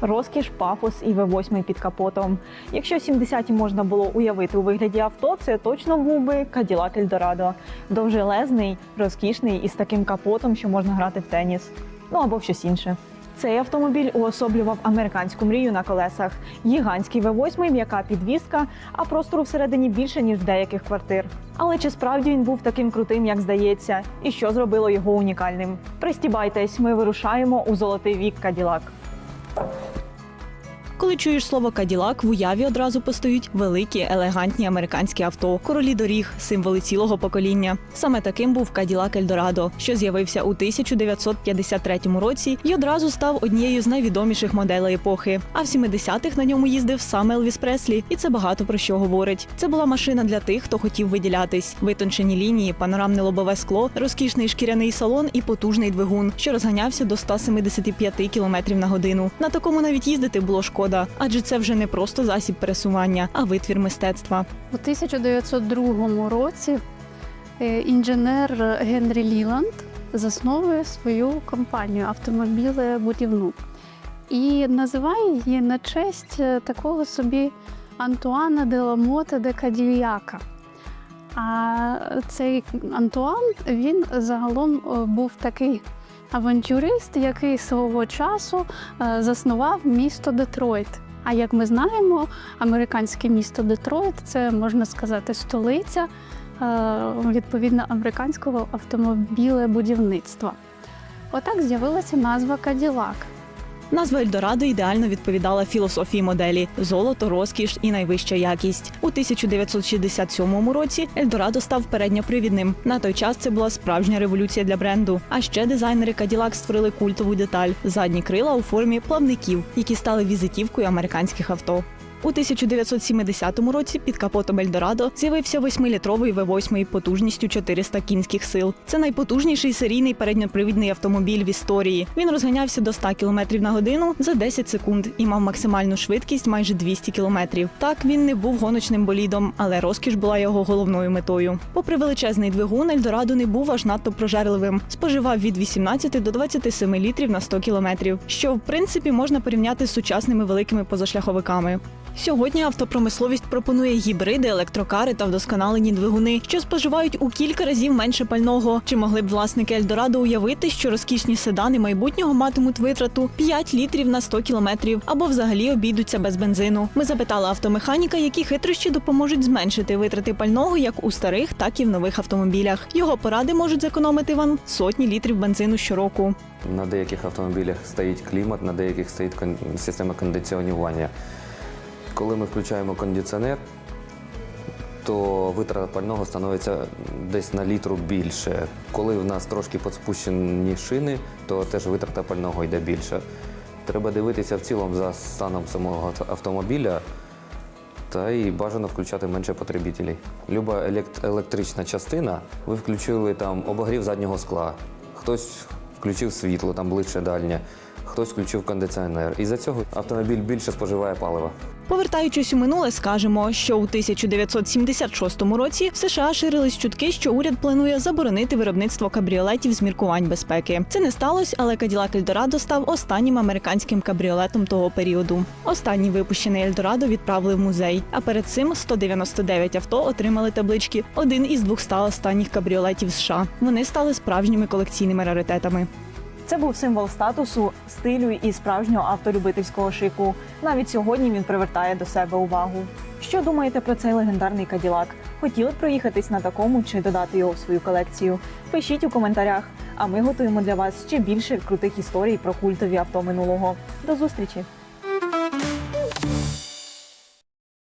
Розкіш, пафос і V8 під капотом. Якщо 70-ті можна було уявити у вигляді авто, це точно був би Cadillac Eldorado. Довжелезний, розкішний і з таким капотом, що можна грати в теніс. Ну або в щось інше. Цей автомобіль уособлював американську мрію на колесах. Гігантський V8, м'яка підвізка, а простору всередині більше, ніж в деяких квартир. Але чи справді він був таким крутим, як здається, і що зробило його унікальним? Пристібайтесь, ми вирушаємо у золотий вік Каділак. Коли чуєш слово Каділак, в уяві одразу постають великі, елегантні американські авто, королі доріг, символи цілого покоління. Саме таким був Каділак Ельдорадо, що з'явився у 1953 році і одразу став однією з найвідоміших моделей епохи. А в 70-х на ньому їздив сам Елвіс Преслі, і це багато про що говорить. Це була машина для тих, хто хотів виділятись: витончені лінії, панорамне лобове скло, розкішний шкіряний салон і потужний двигун, що розганявся до 175 км на годину. На такому навіть їздити було шкода, адже це вже не просто засіб пересування, а витвір мистецтва. У 1902 році е, інженер Генрі Ліланд засновує свою компанію автомобілебудівну і називає її на честь е, такого собі Антуана де Ламота де Кадільяка. А цей Антуан він загалом е, був такий авантюрист, який свого часу е, заснував місто Детройт. А як ми знаємо, американське місто Детройт це можна сказати столиця е, відповідно американського автомобілебудівництва. Отак з'явилася назва Каділак. Назва Ельдорадо ідеально відповідала філософії моделі золото, розкіш і найвища якість. У 1967 році Ельдорадо став передньопривідним. На той час це була справжня революція для бренду. А ще дизайнери Cadillac створили культову деталь задні крила у формі плавників, які стали візитівкою американських авто. У 1970 році під капотом Ельдорадо з'явився 8-літровий V8 потужністю 400 кінських сил. Це найпотужніший серійний передньопривідний автомобіль в історії. Він розганявся до 100 км на годину за 10 секунд і мав максимальну швидкість майже 200 км. Так він не був гоночним болідом, але розкіш була його головною метою. Попри величезний двигун, Ельдорадо не був аж надто прожерливим. Споживав від 18 до 27 літрів на 100 км, що в принципі можна порівняти з сучасними великими позашляховиками. Сьогодні автопромисловість пропонує гібриди, електрокари та вдосконалені двигуни, що споживають у кілька разів менше пального. Чи могли б власники Ельдорадо уявити, що розкішні седани майбутнього матимуть витрату 5 літрів на 100 кілометрів або взагалі обійдуться без бензину? Ми запитали автомеханіка, які хитрощі допоможуть зменшити витрати пального як у старих, так і в нових автомобілях. Його поради можуть зекономити вам сотні літрів бензину щороку. На деяких автомобілях стоїть клімат, на деяких стоїть система кондиціонування. Коли ми включаємо кондиціонер, то витрата пального становиться десь на літру більше. Коли в нас трошки підспущені шини, то теж витрата пального йде більше. Треба дивитися в цілому за станом самого автомобіля та і бажано включати менше потребітелів. Люба електрична частина, ви включили там обогрів заднього скла, хтось включив світло, там ближче дальнє, хтось включив кондиціонер. І за цього автомобіль більше споживає палива. Повертаючись у минуле, скажемо, що у 1976 році в США ширились чутки, що уряд планує заборонити виробництво кабріолетів з міркувань безпеки. Це не сталося, але Cadillac Eldorado став останнім американським кабріолетом того періоду. Останній випущений Ельдорадо відправили в музей. А перед цим 199 авто отримали таблички один із 200 останніх кабріолетів США. Вони стали справжніми колекційними раритетами. Це був символ статусу, стилю і справжнього автолюбительського шику. Навіть сьогодні він привертає до себе увагу. Що думаєте про цей легендарний каділак? Хотіли б проїхатись на такому чи додати його в свою колекцію? Пишіть у коментарях. А ми готуємо для вас ще більше крутих історій про культові авто минулого. До зустрічі!